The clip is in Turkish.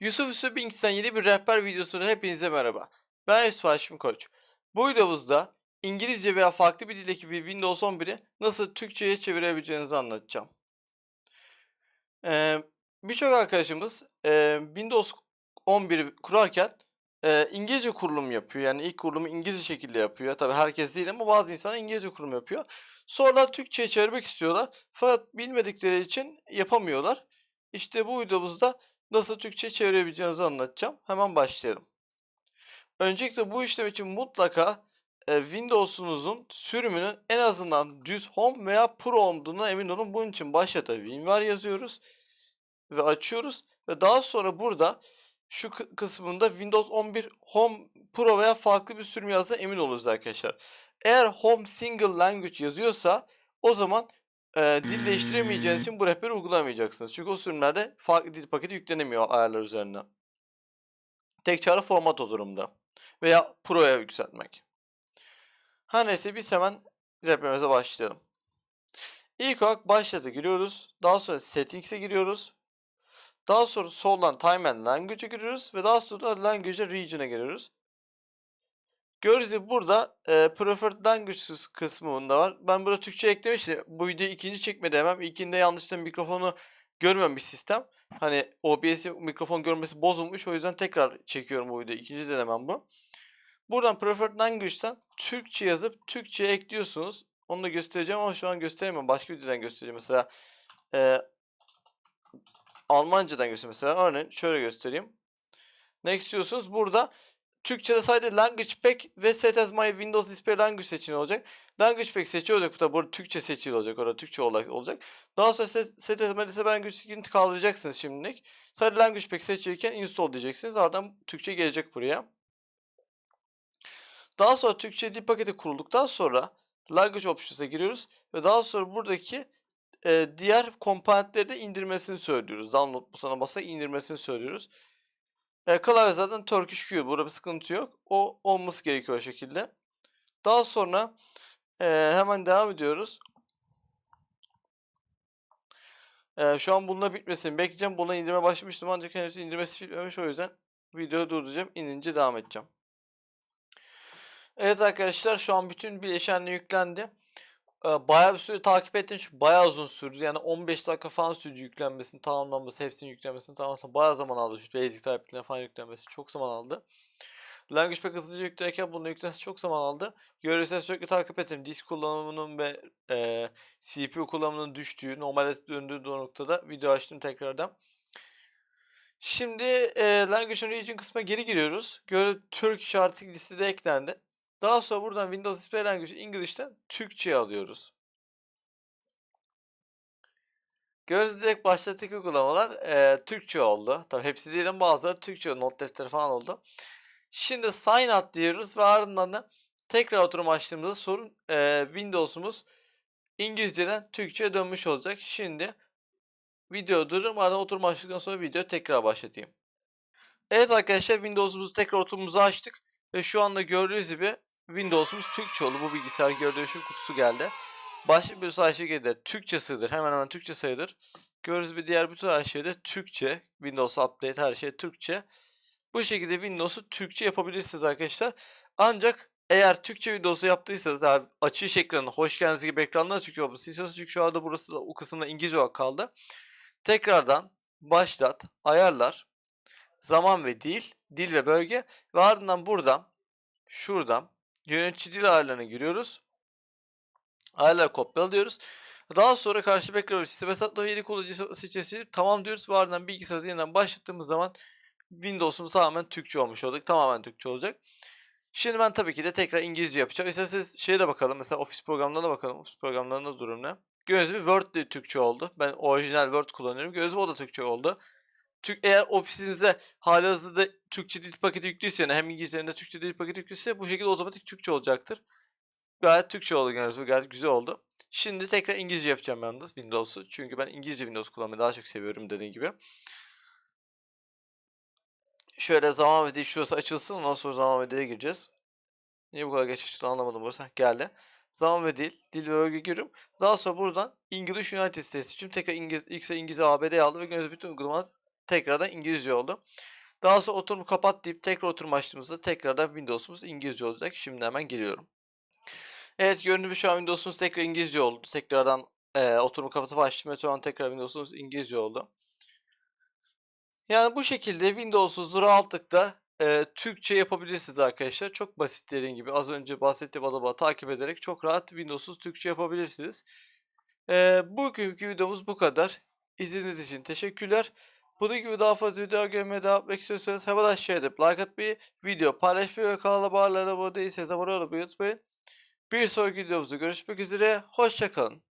Yusuf Yusuf Binkis'ten yeni bir rehber videosuna hepinize merhaba. Ben Yusuf Haşim Koç. Bu videomuzda İngilizce veya farklı bir dildeki bir Windows 11'i nasıl Türkçe'ye çevirebileceğinizi anlatacağım. Ee, Birçok arkadaşımız e, Windows 11'i kurarken e, İngilizce kurulum yapıyor. Yani ilk kurulumu İngilizce şekilde yapıyor. Tabii herkes değil ama bazı insanlar İngilizce kurulum yapıyor. Sonra Türkçe'ye çevirmek istiyorlar. Fakat bilmedikleri için yapamıyorlar. İşte bu videomuzda nasıl Türkçe çevirebileceğinizi anlatacağım. Hemen başlayalım. Öncelikle bu işlem için mutlaka e, Windows'unuzun sürümünün en azından düz Home veya Pro olduğuna emin olun. Bunun için başlata WinRAR yazıyoruz ve açıyoruz ve daha sonra burada şu kı- kısmında Windows 11 Home Pro veya farklı bir sürüm yazsa emin oluruz arkadaşlar. Eğer Home Single Language yazıyorsa o zaman e, dil değiştiremeyeceğiniz için bu rehberi uygulamayacaksınız. Çünkü o sürümlerde farklı dil paketi yüklenemiyor ayarlar üzerinden. Tek çare format o durumda. Veya Pro'ya yükseltmek. Her neyse biz hemen rehberimize başlayalım. İlk olarak başlata giriyoruz. Daha sonra Settings'e giriyoruz. Daha sonra soldan Time and Language'e giriyoruz. Ve daha sonra Language'e Region'a giriyoruz. Gördüğünüz gibi burada e, Preferred Languages kısmında var. Ben burada Türkçe eklemiştim. Bu videoyu ikinci çekmedi hemen. İlkinde yanlışlıkla mikrofonu görmemiş sistem. Hani OBS'i mikrofon görmesi bozulmuş. O yüzden tekrar çekiyorum bu videoyu. İkinci denemem bu. Buradan Preferred Language'dan Türkçe yazıp Türkçe ekliyorsunuz. Onu da göstereceğim ama şu an gösteremiyorum. Başka bir dilden göstereceğim. Mesela e, Almancadan göstereyim mesela. Örneğin şöyle göstereyim. Next diyorsunuz. Burada Türkçe'de sadece Language Pack ve Set as my Windows Display Language seçeneği olacak. Language Pack seçili olacak. Bu da burada Türkçe seçili olacak. Orada Türkçe olarak olacak. Daha sonra Set, set as my Display Language'i kaldıracaksınız şimdilik. Sadece Language Pack seçilirken install diyeceksiniz. Ardından Türkçe gelecek buraya. Daha sonra Türkçe dil paketi kurulduktan sonra Language Options'a giriyoruz. Ve daha sonra buradaki e, diğer komponentleri de indirmesini söylüyoruz. Download butonuna basarak indirmesini söylüyoruz. E, klavye zaten Turkish Q. Burada bir sıkıntı yok. O olması gerekiyor o şekilde. Daha sonra e, hemen devam ediyoruz. E, şu an bununla bitmesini bekleyeceğim. Buna indirme başlamıştım ancak henüz indirmesi bitmemiş. O yüzden videoyu durduracağım. İnince devam edeceğim. Evet arkadaşlar şu an bütün bileşenler yüklendi. Ee, Bayağı bir süre takip ettim çünkü bayağı uzun sürdü. Yani 15 dakika falan sürdü yüklenmesini tamamlanması, hepsinin yüklenmesini tamamlaması bayağı zaman aldı. Şu basic type'lerin falan yüklenmesi çok zaman aldı. Language Pack hızlıca yüklerken bunun yüklenmesi çok zaman aldı. Görsel sürekli takip ettim. Disk kullanımının ve e, CPU kullanımının düştüğü, normale döndüğü noktada video açtım tekrardan. Şimdi e, Language Region kısmına geri giriyoruz. Göre Turkish artık listede eklendi. Daha sonra buradan Windows Display Language English'ten Türkçe'ye alıyoruz. Gördüğünüz direkt başlattaki uygulamalar eee, Türkçe oldu. Tabi hepsi değil ama bazıları Türkçe not defteri falan oldu. Şimdi sign out diyoruz ve ardından da tekrar oturum açtığımızda sorun eee, Windows'umuz İngilizceden Türkçe'ye dönmüş olacak. Şimdi video dururum ardından oturum açtıktan sonra video tekrar başlatayım. Evet arkadaşlar Windows'umuzu tekrar oturumumuzu açtık. Ve şu anda gördüğünüz gibi Windows'umuz Türkçe oldu. Bu bilgisayar gördüğünüz şu kutusu geldi. Başka bir her şekilde Türkçe sığdır. Hemen hemen Türkçe sayılır. Gördüğünüz gibi diğer bütün her şeyde Türkçe. Windows Update her şey Türkçe. Bu şekilde Windows'u Türkçe yapabilirsiniz arkadaşlar. Ancak eğer Türkçe Windows'u yaptıysanız daha açış ekranı, hoş geldiniz gibi ekranlar Türkçe olması istiyorsanız çünkü şu anda burası da o kısımda İngilizce olarak kaldı. Tekrardan başlat, ayarlar, zaman ve dil, dil ve bölge ve ardından buradan şuradan yönetici dil ayarlarına giriyoruz. Ayarlar kopyala diyoruz. Daha sonra karşı ekranı sistem hesapları yeni kullanıcı seçeneği tamam diyoruz ve ardından bilgisayarı yeniden başlattığımız zaman Windows'umuz tamamen Türkçe olmuş olduk. Tamamen Türkçe olacak. Şimdi ben tabii ki de tekrar İngilizce yapacağım. İsterseniz şeye de bakalım. Mesela Office programlarına bakalım. Office programlarında durum ne? Gördüğünüz gibi Word de Türkçe oldu. Ben orijinal Word kullanıyorum. Gördüğünüz gibi o da Türkçe oldu. Türk eğer ofisinizde halihazırda Türkçe dil paketi yüklüyse yani hem İngilizce hem de Türkçe dil paketi yüklüyse bu şekilde otomatik Türkçe olacaktır. Gayet Türkçe oldu genelde. Gayet güzel oldu. Şimdi tekrar İngilizce yapacağım yalnız Windows'u. Çünkü ben İngilizce Windows kullanmayı daha çok seviyorum dediğim gibi. Şöyle zaman ve dil şurası açılsın ondan sonra zaman ve dile gireceğiz. Niye bu kadar geç açıldı anlamadım burası. Geldi. Zaman ve dil, dil ve bölge giriyorum. Daha sonra buradan English United States için tekrar İngiliz, X'e İngilizce ABD aldı ve gördüğünüz bütün uygulamalar tekrardan İngilizce oldu. Daha sonra oturumu kapat deyip tekrar oturum açtığımızda tekrardan Windows'umuz İngilizce olacak. Şimdi hemen geliyorum. Evet gibi şu an Windows'umuz tekrar İngilizce oldu. Tekrardan e, oturumu kapatıp açtım ve an tekrar Windows'umuz İngilizce oldu. Yani bu şekilde Windows'unuzu rahatlıkla e, Türkçe yapabilirsiniz arkadaşlar. Çok basit dediğim gibi az önce bahsettiğim adama takip ederek çok rahat Windows'uz Türkçe yapabilirsiniz. E, bugünkü videomuz bu kadar. İzlediğiniz için teşekkürler. Bunun gibi daha fazla video görmeye devam etmek istiyorsanız hemen aşağıya edip like atmayı, video paylaşmayı ve kanala abone değilseniz abone olmayı unutmayın. Bir sonraki videomuzda görüşmek üzere. Hoşçakalın.